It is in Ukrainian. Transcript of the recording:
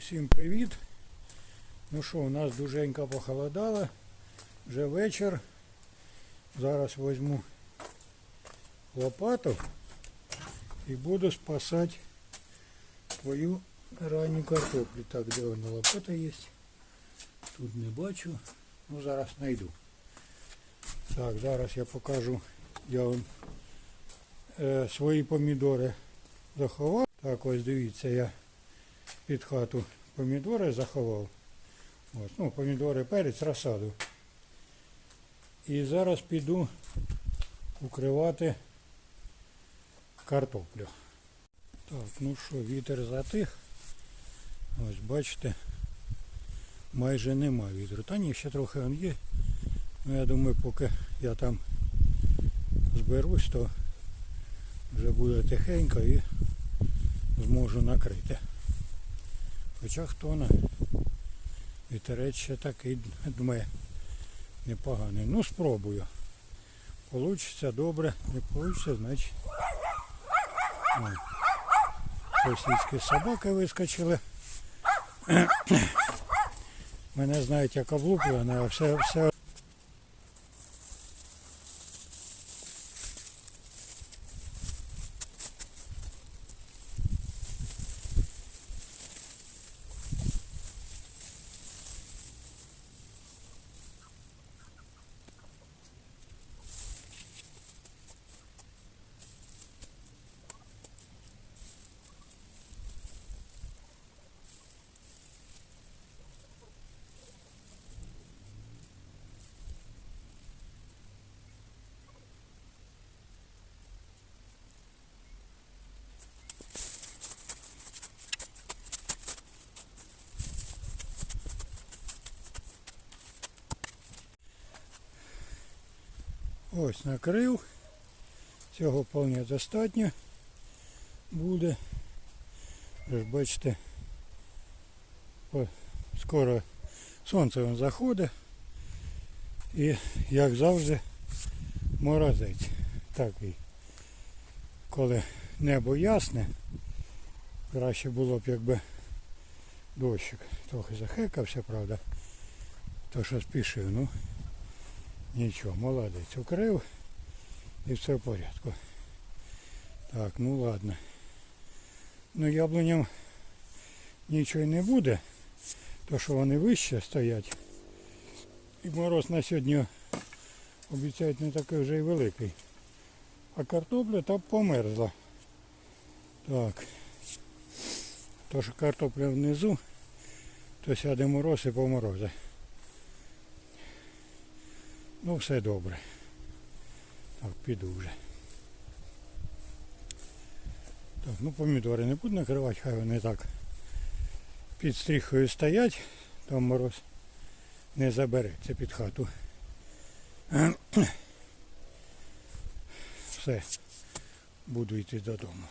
Усім привіт. Ну що, у нас дуженько похолодало. Вже вечір. Зараз візьму лопату і буду спасати твою ранню картоплю. Так, де вона лопата є? Тут не бачу. Ну зараз знайду. Так, зараз я покажу. Я вам е, свої помідори заховав. Так, ось дивіться, я під хату помідори заховав. Ось, ну, помідори, перець, розсаду. І зараз піду укривати картоплю. Так, ну що, вітер затих. Ось бачите, майже нема вітру. Та ні, ще трохи він є. Ну я думаю, поки я там зберусь, то вже буде тихенько і зможу накрити. Хоча хто на вітерець ще такий дме непоганий. Ну спробую. Получиться добре, не получиться, значить. Російські собаки вискочили. Мене знають як облуплене, а все, все Ось накрив. Цього вполне достатньо буде. Ви бачите, скоро сонце заходить. І як завжди морозець. Такий. Коли небо ясне, краще було б якби дощик. Трохи захекався, правда. То що спішив, ну. Нічого, молодець. Укрив і все в порядку. Так, ну ладно. Ну яблуням нічого не буде, то що вони вище стоять. І мороз на сьогодні обіцяють не такий вже й великий. А картопля там померзла. Так. То що картопля внизу, то сяде мороз і поморозе. Ну все добре. Так, піду вже. Так, ну помідори не буду накривати, хай вони так під стріхою стоять, там мороз не забереться під хату. Все, буду йти додому.